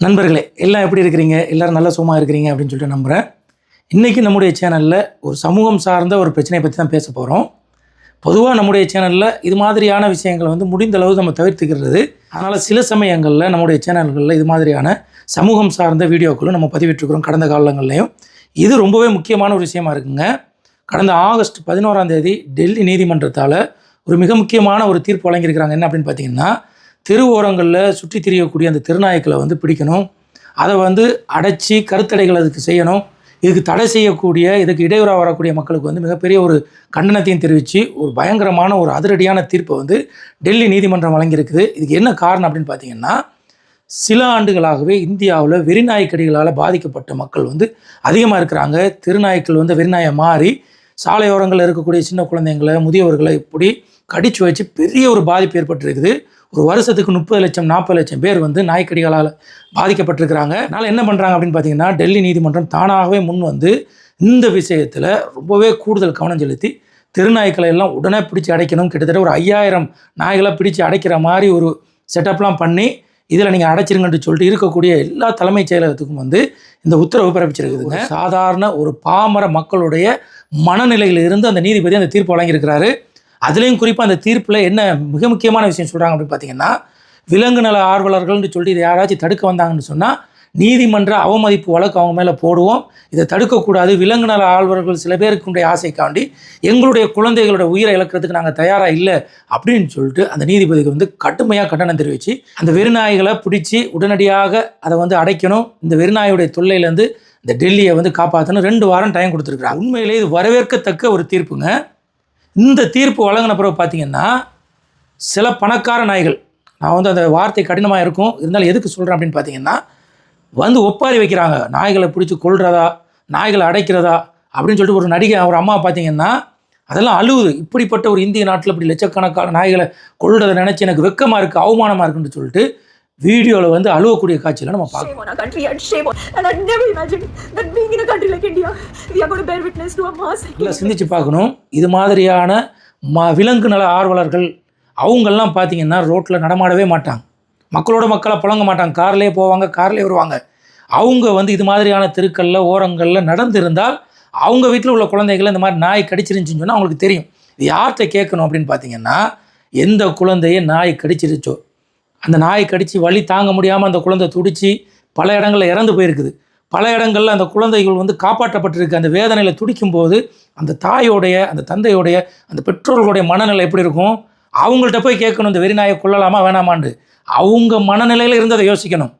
நண்பர்களே எல்லாம் எப்படி இருக்கிறீங்க? எல்லோரும் நல்லா சும்மா இருக்கிறீங்க அப்படின்னு சொல்லிட்டு நம்புகிறேன் இன்றைக்கி நம்முடைய சேனலில் ஒரு சமூகம் சார்ந்த ஒரு பிரச்சனையை பற்றி தான் பேச போகிறோம் பொதுவாக நம்முடைய சேனலில் இது மாதிரியான விஷயங்களை வந்து முடிந்த அளவு நம்ம தவிர்த்துக்கிறது. அதனால் சில சமயங்களில் நம்முடைய சேனல்களில் இது மாதிரியான சமூகம் சார்ந்த வீடியோக்களும் நம்ம பதிவிட்டிருக்கிறோம் கடந்த காலங்கள்லையும். இது ரொம்பவே முக்கியமான ஒரு விஷயமா இருக்குங்க. கடந்த ஆகஸ்ட் பதினோராம் தேதி டெல்லி நீதிமன்றத்தால் ஒரு மிக முக்கியமான ஒரு தீர்ப்பு வழங்கியிருக்கிறாங்க. என்ன அப்படின்னு பார்த்தீங்கன்னா தெரு ஓரங்களில் சுற்றி திரியக்கூடிய அந்த திருநாய்க்களை வந்து பிடிக்கணும். அதை வந்து அடைச்சி கருத்தடைகள் அதுக்கு செய்யணும். இதுக்கு தடை செய்யக்கூடிய இதுக்கு இடையூறாக வரக்கூடிய மக்களுக்கு வந்து மிகப்பெரிய ஒரு கண்டனத்தையும் தெரிவித்து ஒரு பயங்கரமான ஒரு அதிரடியான தீர்ப்பை வந்து டெல்லி நீதிமன்றம் வழங்கியிருக்குது. இதுக்கு என்ன காரணம் அப்படின்னு பார்த்தீங்கன்னா சில ஆண்டுகளாகவே இந்தியாவில் வெறிநாய்க்கடிகளால் பாதிக்கப்பட்ட மக்கள் வந்து அதிகமாக இருக்கிறாங்க. திருநாய்க்கள் வந்து வெறிநாயை மாறி சாலையோரங்களில் இருக்கக்கூடிய சின்ன குழந்தைங்களை முதியவர்களை இப்படி கடிச்சு வச்சு பெரிய ஒரு பாதிப்பு ஏற்பட்டிருக்குது. ஒரு வருஷத்துக்கு முப்பது லட்சம் நாற்பது லட்சம் பேர் வந்து நாய்க்கடிகளால் பாதிக்கப்பட்டிருக்கிறாங்க. அதனால் என்ன பண்ணுறாங்க அப்படின்னு பார்த்தீங்கன்னா டெல்லி நீதிமன்றம் தானாகவே முன் வந்து இந்த விஷயத்தில் ரொம்பவே கூடுதல் கவனம் செலுத்தி தெருநாய்க்களை எல்லாம் உடனே பிடிச்சி அடைக்கணும். கிட்டத்தட்ட ஒரு ஐயாயிரம் நாய்களை பிடிச்சி அடைக்கிற மாதிரி ஒரு செட்டப்லாம் பண்ணி இதில் நீங்கள் அடைச்சிருங்கன்னு சொல்லிட்டு இருக்கக்கூடிய எல்லா தலைமைச் செயலகத்துக்கும் வந்து இந்த உத்தரவு பிறப்பிச்சிருக்குதுங்க. சாதாரண ஒரு பாமர மக்களுடைய மனநிலையில் இருந்து அந்த நீதிபதி அந்த தீர்ப்பு வழங்கியிருக்கிறாரு. அதுலேயும் குறிப்பாக அந்த தீர்ப்பில் என்ன மிக முக்கியமான விஷயம் சொல்கிறாங்க அப்படின்னு பார்த்தீங்கன்னா விலங்கு நல ஆர்வலர்கள்னு சொல்லி இதை யாராச்சும் தடுக்க வந்தாங்கன்னு சொன்னால் நீதிமன்ற அவமதிப்பு வழக்கு அவங்க மேலே போடுவோம். இதை தடுக்கக்கூடாது. விலங்கு நல ஆழ்வர்கள் சில பேருக்குடைய ஆசைக்காண்டி எங்களுடைய குழந்தைகளோட உயிரை இழக்கிறதுக்கு நாங்கள் தயாராக இல்லை அப்படின்னு சொல்லிட்டு அந்த நீதிபதிக்கு வந்து கடுமையாக கண்டனம் தெரிவித்து அந்த வெறுநாய்களை பிடிச்சி உடனடியாக அதை வந்து அடைக்கணும். இந்த வெறுநாயுடைய தொல்லையிலேருந்து இந்த டெல்லியை வந்து காப்பாற்றணும் ரெண்டு வாரம் டைம் கொடுத்துருக்குறாங்க உண்மையிலே இது வரவேற்கத்தக்க ஒரு தீர்ப்புங்க. இந்த தீர்ப்பு வழங்கின பிறகு பார்த்தீங்கன்னா சில பணக்கார நாய்கள் நான் வந்து அந்த வார்த்தை கடினமாக இருக்கும் இருந்தாலும் எதுக்கு சொல்கிறேன் அப்படின்னு பார்த்தீங்கன்னா வந்து ஒப்பாரி வைக்கிறாங்க. நாய்களை பிடிச்சி கொள்றதா நாய்களை அடைக்கிறதா அப்படின்னு சொல்லிட்டு ஒரு நடிகை ஒரு அம்மா பார்த்தீங்கன்னா அதெல்லாம் அழுவுது. இப்படிப்பட்ட ஒரு இந்திய நாட்டில் இப்படி லட்சக்கணக்கான நாய்களை கொள்றதை நினச்சி எனக்கு வெக்கமாக இருக்குது அவமானமாக இருக்குன்னு சொல்லிட்டு வீடியோவில் வந்து அழுவக்கூடிய காட்சியில் நம்ம பார்க்கலாம் Shame on our country and shame on. And I never imagined that being in a country like India, we are going to bear witness to a mass. இல்லை சிந்திச்சு பார்க்கணும். இது மாதிரியான ம விலங்கு நல ஆர்வலர்கள் அவங்கெல்லாம் பார்த்தீங்கன்னா ரோட்டில் நடமாடவே மாட்டாங்க. மக்களோட மக்களை புழங்க மாட்டாங்க. கார்லேயே போவாங்க கார்லேயே வருவாங்க. அவங்க வந்து இது மாதிரியான தெருக்களில் ஓரங்களில் நடந்திருந்தால் அவங்க வீட்டில் உள்ள குழந்தைகளை இந்த மாதிரி நாய் கடிச்சிருந்துச்சின்னு சொன்னால் அவங்களுக்கு தெரியும். இது யார்கிட்ட கேட்கணும் அப்படின்னு பார்த்தீங்கன்னா எந்த குழந்தைய நாய் கடிச்சிருச்சோ அந்த நாய் கடித்து வலி தாங்க முடியாமல் அந்த குழந்தை துடித்து பல இடங்களில் இறந்து போயிருக்குது. பல இடங்களில் அந்த குழந்தைகள் வந்து காப்பாற்றப்பட்டிருக்கு. அந்த வேதனையில் துடிக்கும் போது அந்த தாயோடைய அந்த தந்தையோடைய அந்த பெற்றோர்களுடைய மனநிலை எப்படி இருக்கும்? அவங்கள்ட்ட போய் கேட்கணும். இந்த வெறிநாயை கொள்ளலாமா வேணாமான்னு அவங்க மனநிலையில் இருந்ததை யோசிக்கணும்.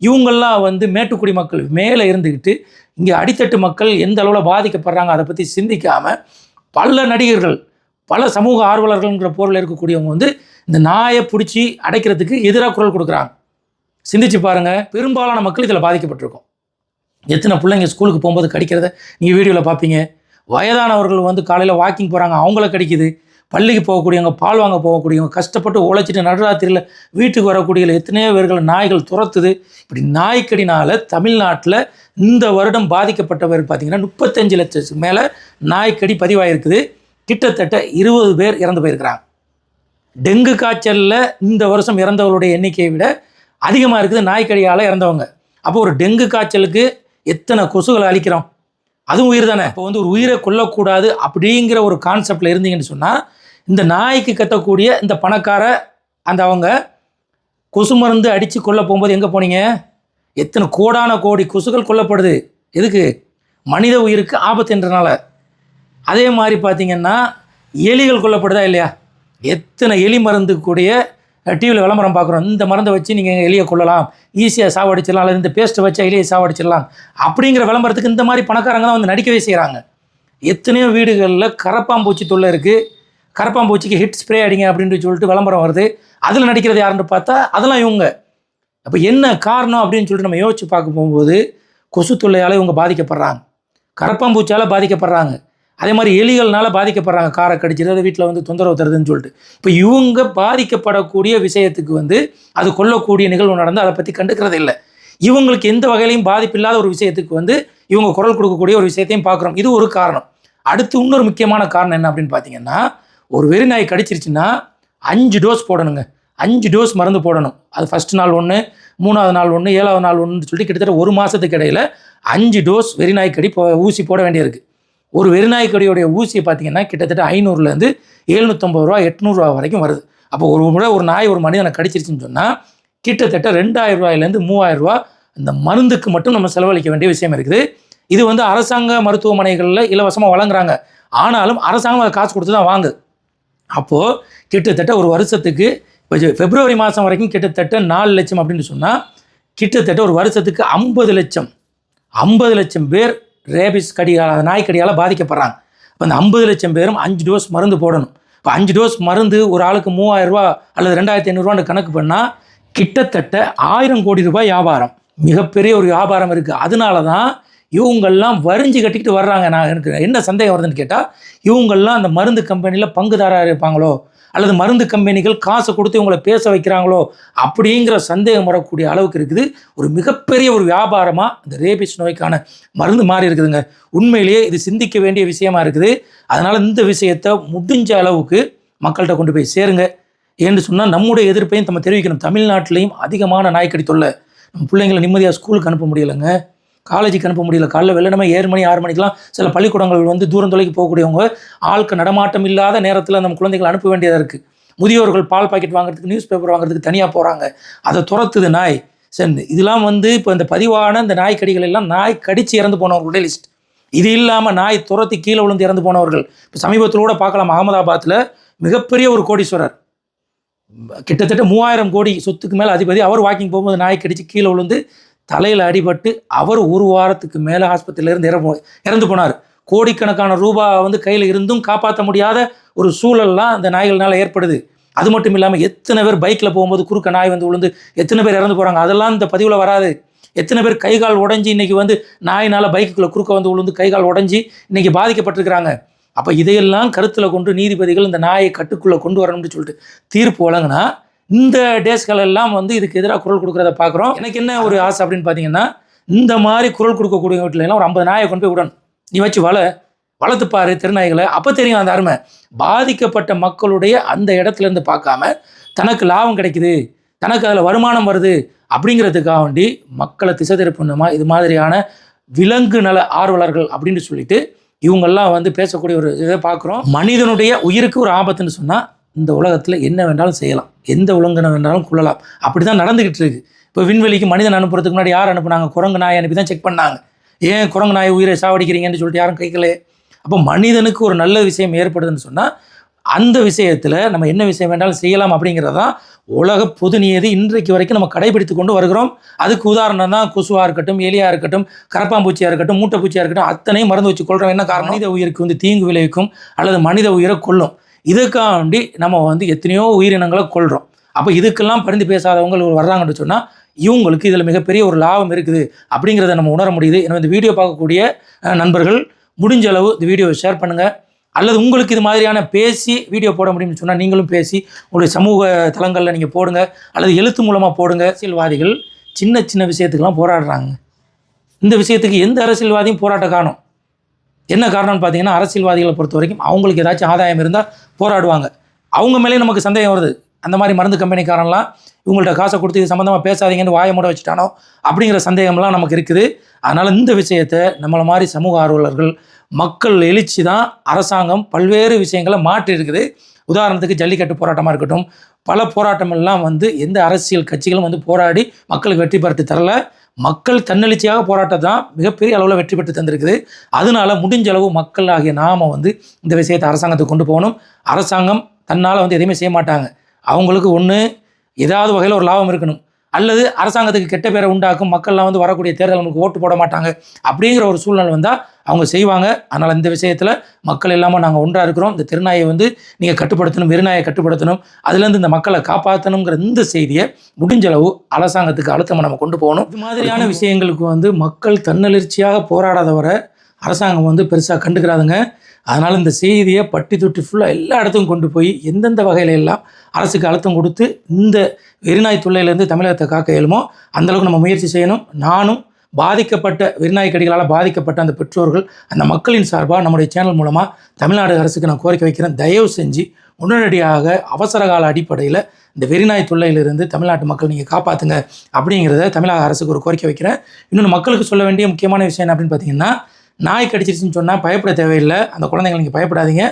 இவங்கெல்லாம் வந்து மேட்டுக்குடி மக்கள் மேலே இருந்துக்கிட்டு இங்கே அடித்தட்டு மக்கள் எந்த அளவில் பாதிக்கப்படுறாங்க அதை பற்றி சிந்திக்காமல் பல நடிகர்கள் பல சமூக ஆர்வலர்கள்ங்கிற பொருள் இருக்கக்கூடியவங்க வந்து இந்த நாயை பிடிச்சி அடைக்கிறதுக்கு எதிராக குரல் கொடுக்குறாங்க. சிந்திச்சு பாருங்கள் பெரும்பாலான மக்கள் இதில் பாதிக்கப்பட்டிருக்கும். எத்தனை பிள்ளைங்க ஸ்கூலுக்கு போகும்போது கடிக்கிறத நீங்கள் வீடியோவில் பார்ப்பீங்க வயதானவர்கள் வந்து காலையில் வாக்கிங் போகிறாங்க அவங்கள கடிக்குது. பள்ளிக்கு போகக்கூடியவங்க பால் வாங்க போகக்கூடியவங்க கஷ்டப்பட்டு உழைச்சிட்டு நடுராத்திரியில் வீட்டுக்கு வரக்கூடிய எத்தனையோ பேர்கள் நாய்கள் துரத்துது. இப்படி நாய்க்கடினால் தமிழ்நாட்டில் இந்த வருடம் பாதிக்கப்பட்டவர் பார்த்தீங்கன்னா முப்பத்தஞ்சு லட்சத்துக்கு மேலே நாய்க்கடி பதிவாயிருக்குது. கிட்டத்தட்ட இருபது பேர் இறந்து போயிருக்கிறாங்க. டெங்கு காய்ச்சலில் இந்த வருஷம் இறந்தவர்களுடைய எண்ணிக்கையை விட அதிகமாக இருக்குது நாய்க்கடியால் இறந்தவங்க. அப்போ ஒரு டெங்கு காய்ச்சலுக்கு எத்தனை கொசுகளை அழிக்கிறோம்? அதுவும் உயிர் தானே இப்போ வந்து ஒரு உயிரை கொல்லக்கூடாது அப்படிங்கிற ஒரு கான்செப்டில் இருந்தீங்கன்னு சொன்னால் இந்த நாய்க்கு கத்தக்கூடிய இந்த பணக்கார அந்த அவங்க கொசு மருந்து அடித்து கொல்ல போகும்போது எங்கே போனீங்க? எத்தனை கோடான கோடி கொசுகள் கொல்லப்படுது. எதுக்கு? மனித உயிருக்கு ஆபத்துன்றனால அதே மாதிரி பார்த்தீங்கன்னா எலிகள் கொல்லப்படுதா இல்லையா? எத்தனை எலி மருந்து கூடிய டிவியில் விளம்பரம் பார்க்குறோம். இந்த மருந்தை வச்சு நீங்கள் எலியை கொள்ளலாம் ஈஸியாக சாவடிச்சிடலாம். அல்லது இந்த பேஸ்ட்டை வச்சு எலியை சாவடிச்சிடலாம். அப்படிங்கிற விளம்பரத்துக்கு இந்த மாதிரி பணக்காரங்க தான் வந்து நடிக்கவே செய்கிறாங்க எத்தனையோ வீடுகளில் கரப்பாம்பூச்சி தொல்லை இருக்குது கரப்பாம்பூச்சிக்கு ஹிட் ஸ்ப்ரே அடிங்க அப்படின்னு சொல்லிட்டு விளம்பரம் வருது. அதில் நடிக்கிறது யாருன்னு பார்த்தா அதெல்லாம் இவங்க. அப்போ என்ன காரணம் அப்படின்னு சொல்லிட்டு நம்ம யோசிச்சு பார்க்க போகும்போது கொசு தொல்லையால் இவங்க பாதிக்கப்படுறாங்க. கரப்பாம்பூச்சியால் பாதிக்கப்படுறாங்க. அதே மாதிரி எலிகள்னால பாதிக்கப்படுறாங்க. காரை கடிச்சிட்டு வீட்டில் வந்து தொந்தரவு தருதுன்னு சொல்லிட்டு. இப்போ இவங்க பாதிக்கப்படக்கூடிய விஷயத்துக்கு வந்து அது கொல்லக்கூடிய நிகழ்வு நடந்து அதை பற்றி கண்டுக்கிறது இல்லை. இவங்களுக்கு எந்த வகையிலையும் பாதிப்பு இல்லாத ஒரு விஷயத்துக்கு வந்து இவங்க குரல் கொடுக்கக்கூடிய ஒரு விஷயத்தையும் பார்க்குறோம் இது ஒரு காரணம். அடுத்து இன்னொரு முக்கியமான காரணம் என்ன அப்படின்னு பார்த்தீங்கன்னா ஒரு வெறிநாய் கடிச்சிருச்சுன்னா அஞ்சு டோஸ் போடணுங்க. அஞ்சு டோஸ் மருந்து போடணும். அது ஃபஸ்ட் நாள் ஒன்று மூணாவது நாள் ஒன்று ஏழாவது நாள் ஒன்றுன்னு சொல்லிட்டு கிட்டத்தட்ட ஒரு மாதத்துக்கு இடையில அஞ்சு டோஸ் வெறிநாய்க்கடி போ ஊசி போட வேண்டியிருக்கு. ஒரு வெறிநாய்க்கடியோடைய ஊசி பார்த்தீங்கன்னா கிட்டத்தட்ட ஐநூறுலேருந்து எழுநூற்றம்பது ரூபா எட்நூறுரூவா வரைக்கும் வருது. அப்போ ஒரு முறை ஒரு நாய் ஒரு மனிதனை கடிச்சிருச்சுன்னு சொன்னால் கிட்டத்தட்ட ரெண்டாயிரம் ரூபாயிலேருந்து மூவாயிரம் ரூபா இந்த மருந்துக்கு மட்டும் நம்ம செலவழிக்க வேண்டிய விஷயம் இருக்குது. இது வந்து அரசாங்க மருத்துவமனைகளில் இலவசமாக வழங்குறாங்க. ஆனாலும் அரசாங்கம் அதை காசு கொடுத்து தான் வாங்குது. அப்போது கிட்டத்தட்ட ஒரு வருஷத்துக்கு இப்போ பிப்ரவரி மாதம் வரைக்கும் கிட்டத்தட்ட நாலு லட்சம் அப்படின்னு சொன்னால் கிட்டத்தட்ட ஒரு வருஷத்துக்கு ஐம்பது லட்சம். ஐம்பது லட்சம் பேர் ரேபிஸ் கடியால் அந்த நாய்க்கடியால் பாதிக்கப்படுறாங்க. இப்போ அந்த ஐம்பது லட்சம் பேரும் அஞ்சு டோஸ் மருந்து போடணும். இப்போ அஞ்சு டோஸ் மருந்து ஒரு ஆளுக்கு மூவாயிரரூபா அல்லது ரெண்டாயிரத்தி ஐநூறுரூவான்னு கணக்கு பண்ணால் கிட்டத்தட்ட ஆயிரம் கோடி ரூபாய் வியாபாரம். மிகப்பெரிய ஒரு வியாபாரம் இருக்குது அதனால தான் இவங்கெல்லாம் வரிஞ்சு கட்டிக்கிட்டு வர்றாங்க. நான் எனக்கு என்ன சந்தேகம் வருதுன்னு கேட்டால் இவங்கெல்லாம் அந்த மருந்து கம்பெனியில் பங்குதாராக இருப்பாங்களோ? அல்லது மருந்து கம்பெனிகள் காசை கொடுத்து இவங்களை பேச வைக்கிறாங்களோ அப்படிங்கிற சந்தேகம் வரக்கூடிய அளவுக்கு இருக்குது. ஒரு மிகப்பெரிய ஒரு வியாபாரமாக இந்த ரேபிஸ் நோய்க்கான மருந்து மாறி இருக்குதுங்க. உண்மையிலேயே இது சிந்திக்க வேண்டிய விஷயமா இருக்குது. அதனால் இந்த விஷயத்தை முடிஞ்ச அளவுக்கு மக்கள்கிட்ட கொண்டு போய் சேருங்க. ஏன்னு சொன்னால் நம்முடைய எதிர்ப்பையும் நம்ம தெரிவிக்கணும். தமிழ்நாட்டிலையும் அதிகமான நாய்க்கடி தொல்லை. நம்ம பிள்ளைங்களை நிம்மதியாக ஸ்கூலுக்கு அனுப்ப முடியலைங்க. காலேஜுக்கு அனுப்ப முடியல. காலைல வெள்ளனமே ஏழு மணி ஆறு மணிக்கெலாம் சில பள்ளிக்கூடங்கள் வந்து தூரம் தொலைக்கு போகக்கூடியவங்க ஆளுக்கு நடமாட்டம் இல்லாத நேரத்தில் நம்ம குழந்தைகளை அனுப்ப வேண்டியதாக இருக்குது முதியோர்கள் பால் பாக்கெட் வாங்குறதுக்கு நியூஸ் பேப்பர் வாங்குறதுக்கு தனியாக போகிறாங்க அதை துரத்துது நாய். சரி இதெல்லாம் வந்து இப்போ இந்த பதிவான இந்த நாய்க்கடிகள் எல்லாம் நாய் கடித்து இறந்து போனவர்களுடைய லிஸ்ட் இது இல்லாமல் நாய் துரத்தி கீழே விழுந்து இறந்து போனவர்கள். இப்போ சமீபத்தில் கூட பார்க்கலாம் அகமதாபாத்தில் மிகப்பெரிய ஒரு கோடீஸ்வரர். கிட்டத்தட்ட மூவாயிரம் கோடி சொத்துக்கு மேலே அதிபதி அவர் வாக்கிங் போகும்போது நாய் கடிச்சு கீழே விழுந்து தலையில் அடிபட்டு அவர் ஒரு வாரத்துக்கு மேலே ஆஸ்பத்திரியிலேருந்து இறப்போ இறந்து போனார். கோடிக்கணக்கான ரூபா வந்து கையில் இருந்தும் காப்பாற்ற முடியாத ஒரு சூழல்லாம் அந்த நாய்கள்னால் ஏற்படுது. அது மட்டும் இல்லாமல் எத்தனை பேர் பைக்கில் போகும்போது குறுக்க நாய் வந்து விழுந்து எத்தனை பேர் இறந்து போகிறாங்க அதெல்லாம் இந்த பதிவில் வராது. எத்தனை பேர் கை கால் உடஞ்சி இன்றைக்கி வந்து நாயினால் பைக்குக்குள்ளே குறுக்க வந்து விழுந்து கை கால் உடஞ்சி இன்றைக்கி பாதிக்கப்பட்டிருக்கிறாங்க. அப்போ இதையெல்லாம் கருத்தில் கொண்டு நீதிபதிகள் இந்த நாயை கட்டுக்குள்ளே கொண்டு வரணும்னு சொல்லிட்டு தீர்ப்பு வழங்கினா இந்த டேஸ்கள் எல்லாம் வந்து இதுக்கு எதிராக குரல் கொடுக்குறத பார்க்குறோம். எனக்கு என்ன ஒரு ஆசை அப்படின்னு பார்த்தீங்கன்னா இந்த மாதிரி குரல் கொடுக்கக்கூடிய வீட்டில எல்லாம் ஒரு ஐம்பது நாயை கொண்டு போய் விடணும். நீ வச்சு வள வளர்த்து பாரு திருநாய்களை. அப்போ தெரியும் அந்த அருமை. பாதிக்கப்பட்ட மக்களுடைய அந்த இடத்துல இருந்து பார்க்காம தனக்கு லாபம் கிடைக்குது தனக்கு அதில் வருமானம் வருது அப்படிங்கிறதுக்காக வேண்டி மக்களை திசை திருப்பணுமா இது மாதிரியான விலங்கு நல ஆர்வலர்கள் அப்படின்னு சொல்லிட்டு இவங்கெல்லாம் வந்து பேசக்கூடிய ஒரு இதை பார்க்குறோம். மனிதனுடைய உயிருக்கு ஒரு ஆபத்துன்னு சொன்னால் இந்த உலகத்தில் என்ன வேண்டாலும் செய்யலாம். எந்த விலங்கினம் வேண்டாலும் கொள்ளலாம். அப்படி தான் நடந்துக்கிட்டு இருக்கு. இப்போ விண்வெளிக்கு மனிதன் அனுப்புறதுக்கு முன்னாடி யார் அனுப்புனாங்க? குரங்கு நாய் அனுப்பி தான் செக் பண்ணாங்க. ஏன் குரங்கு நாயை உயிரை சாவடிக்கிறீங்கன்னு சொல்லிட்டு யாரும் கேட்கலையே அப்போ மனிதனுக்கு ஒரு நல்ல விஷயம் ஏற்படுதுன்னு சொன்னால் அந்த விஷயத்தில் நம்ம என்ன விஷயம் வேண்டாலும் செய்யலாம் அப்படிங்கிறது தான் உலக பொது நியதி இன்றைக்கு வரைக்கும் நம்ம கடைபிடித்து கொண்டு வருகிறோம். அதுக்கு உதாரணம் தான் கொசுவாக இருக்கட்டும் எலியாக இருக்கட்டும் கரப்பாம்பூச்சியாக இருக்கட்டும் மூட்டைப்பூச்சியாக இருக்கட்டும் அத்தனையும் மருந்து வச்சு கொள்கிறோம் என்ன காரணம்? மனித உயிருக்கு வந்து தீங்கு விளைவிக்கும் அல்லது மனித உயிரை கொல்லும். இதுக்காக வேண்டி நம்ம வந்து எத்தனையோ உயிரினங்களை கொள்கிறோம் அப்போ இதுக்கெல்லாம் பரிந்து பேசாதவங்க வர்றாங்கன்னு சொன்னால் இவங்களுக்கு இதில் மிகப்பெரிய ஒரு லாபம் இருக்குது அப்படிங்கிறத நம்ம உணர முடியுது. எனவே இந்த வீடியோ பார்க்கக்கூடிய நண்பர்கள் முடிஞ்ச அளவு இந்த வீடியோவை ஷேர் பண்ணுங்கள் அல்லது உங்களுக்கு இது மாதிரியான பேசி வீடியோ போட முடியும்னு சொன்னால் நீங்களும் பேசி உங்களுடைய சமூக தளங்களில் நீங்கள் போடுங்க. அல்லது எழுத்து மூலமாக போடுங்க. அரசியல்வாதிகள் சின்ன சின்ன விஷயத்துக்கெல்லாம் போராடுறாங்க. இந்த விஷயத்துக்கு எந்த அரசியல்வாதியும் போராட்டம் காணும் என்ன காரணம்னு பார்த்தீங்கன்னா அரசியல்வாதிகளை பொறுத்த வரைக்கும் அவங்களுக்கு ஏதாச்சும் ஆதாயம் இருந்தால் போராடுவாங்க. அவங்க மேலேயும் நமக்கு சந்தேகம் வருது. அந்த மாதிரி மருந்து கம்பெனிக்காரன்லாம் இவங்கள்ட்ட காசை கொடுத்து இது சம்மந்தமாக பேசாதீங்கன்னு வாயை மூட வச்சுட்டானோ அப்படிங்கிற சந்தேகம்லாம் நமக்கு இருக்குது. அதனால் இந்த விஷயத்தை நம்மளை மாதிரி சமூக ஆர்வலர்கள் மக்கள் எழுச்சி தான் அரசாங்கம் பல்வேறு விஷயங்களை மாற்றி இருக்குது உதாரணத்துக்கு ஜல்லிக்கட்டு போராட்டமாக இருக்கட்டும் பல போராட்டம் எல்லாம் வந்து எந்த அரசியல் கட்சிகளும் வந்து போராடி மக்களுக்கு வெற்றி பெற்று தரல. மக்கள் தன்னெழுச்சியாக போராட்டம் தான் மிகப்பெரிய அளவில் வெற்றி பெற்று தந்திருக்குது. அதனால முடிஞ்ச அளவு மக்கள் ஆகிய நாம் வந்து இந்த விஷயத்தை அரசாங்கத்துக்கு கொண்டு போகணும். அரசாங்கம் தன்னால் வந்து எதையுமே செய்ய மாட்டாங்க. அவங்களுக்கு ஒன்று ஏதாவது வகையில் ஒரு லாபம் இருக்கணும். அல்லது அரசாங்கத்துக்கு கெட்ட பேரை உண்டாக்கும் மக்கள்லாம் வந்து வரக்கூடிய தேர்தல் நமக்கு ஓட்டு போட மாட்டாங்க. அப்படிங்கிற ஒரு சூழ்நிலை வந்தால் அவங்க செய்வாங்க. அதனால் இந்த விஷயத்தில் மக்கள் இல்லாமல் நாங்கள் ஒன்றாக இருக்கிறோம். இந்த திருநாயை வந்து நீங்கள் கட்டுப்படுத்தணும் வெறுநாயை கட்டுப்படுத்தணும் அதுலேருந்து இந்த மக்களை காப்பாற்றணுங்கிற இந்த செய்தியை முடிஞ்ச அளவு அரசாங்கத்துக்கு அழுத்தமாக நம்ம கொண்டு போகணும். இது மாதிரியான விஷயங்களுக்கு வந்து மக்கள் தன்னெழுச்சியாக போராடாத வரை அரசாங்கம் வந்து பெருசாக கண்டுக்கிறாதுங்க. அதனால் இந்த செய்தியை பட்டி தொட்டி ஃபுல்லாக எல்லா இடத்துக்கும் கொண்டு போய் எந்தெந்த வகையில எல்லாம் அரசுக்கு அழுத்தம் கொடுத்து இந்த வெறிநாய் தொல்லையிலேருந்து தமிழகத்தை காக்க இயலுமோ அந்த அளவுக்கு நம்ம முயற்சி செய்யணும். நானும் பாதிக்கப்பட்ட வெறிநாய் கடிகளால் பாதிக்கப்பட்ட அந்த பெற்றோர்கள் அந்த மக்களின் சார்பாக நம்முடைய சேனல் மூலமாக தமிழ்நாடு அரசுக்கு நான் கோரிக்கை வைக்கிறேன். தயவு செஞ்சு உடனடியாக அவசர கால அடிப்படையில் இந்த வெறிநாய் தொல்லையிலிருந்து தமிழ்நாட்டு மக்கள் நீங்கள் காப்பாற்றுங்க அப்படிங்கிறத தமிழக அரசுக்கு ஒரு கோரிக்கை வைக்கிறேன். இன்னொன்று மக்களுக்கு சொல்ல வேண்டிய முக்கியமான விஷயம் என்ன அப்படின்னு பார்த்தீங்கன்னா நாய் கடிச்சிருச்சுன்னு சொன்னால் பயப்பட தேவையில்லை. அந்த குழந்தைங்களை நீங்கள் பயப்படாதீங்க.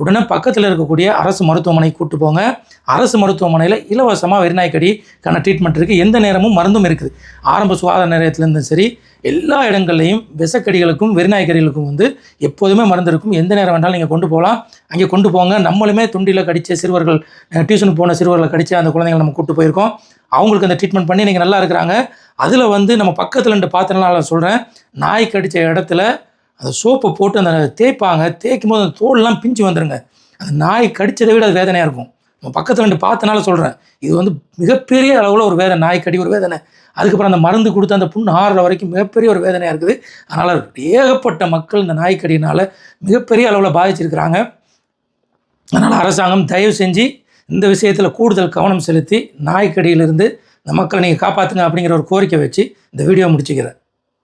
உடனே பக்கத்தில் இருக்கக்கூடிய அரசு மருத்துவமனைக்கு கூட்டு போங்க. அரசு மருத்துவமனையில் இலவசமாக வெறிநாய்க்கடிக்கான ட்ரீட்மெண்ட் இருக்குது எந்த நேரமும் மருந்தும் இருக்குது. ஆரம்ப சுகாதார நிலையத்துலேருந்தும் சரி எல்லா இடங்கள்லையும் விஷக்கடிகளுக்கும் வெறிநாய்க்கடிகளுக்கும் வந்து எப்போதுமே மருந்து இருக்கும். எந்த நேரம் வேண்டாலும் நீங்கள் கொண்டு போகலாம் அங்கே கொண்டு போங்க. நம்மளுமே துண்டியில் கடித்த சிறுவர்கள் டியூஷன் போன சிறுவர்களை கடித்த அந்த குழந்தைங்களை நம்ம கூட்டு போயிருக்கோம். அவங்களுக்கு அந்த ட்ரீட்மெண்ட் பண்ணி நீங்கள் நல்லா இருக்கிறாங்க. அதில் வந்து நம்ம பக்கத்தில் ரெண்டு பாத்திரம்லாம் சொல்கிறேன் நாய் கடித்த இடத்துல அந்த சோப்பை போட்டு அந்த தேய்ப்பாங்க. தேய்க்கும் போது அந்த தோல்லாம் பிஞ்சு வந்துடுங்க அந்த நாய் கடிச்சதை விட அது வேதனையாக இருக்கும். நம்ம பக்கத்தில் ரெண்டு பார்த்தனால சொல்கிறேன் இது வந்து மிகப்பெரிய அளவில் ஒரு வேதனை. நாய் கடி ஒரு வேதனை. அதுக்கப்புறம் அந்த மருந்து கொடுத்து அந்த புண்ணு ஆறுற வரைக்கும் மிகப்பெரிய ஒரு வேதனையாக இருக்குது. அதனால் ஏகப்பட்ட மக்கள் இந்த நாய்க்கடியினால் மிகப்பெரிய அளவில் பாதிச்சிருக்கிறாங்க. அதனால் அரசாங்கம் தயவு செஞ்சு இந்த விஷயத்தில் கூடுதல் கவனம் செலுத்தி நாய்க்கடியிலிருந்து இந்த மக்களை நீங்கள் காப்பாற்றுங்க அப்படிங்கிற ஒரு கோரிக்கை வச்சு இந்த வீடியோ முடிச்சுக்கிறேன்.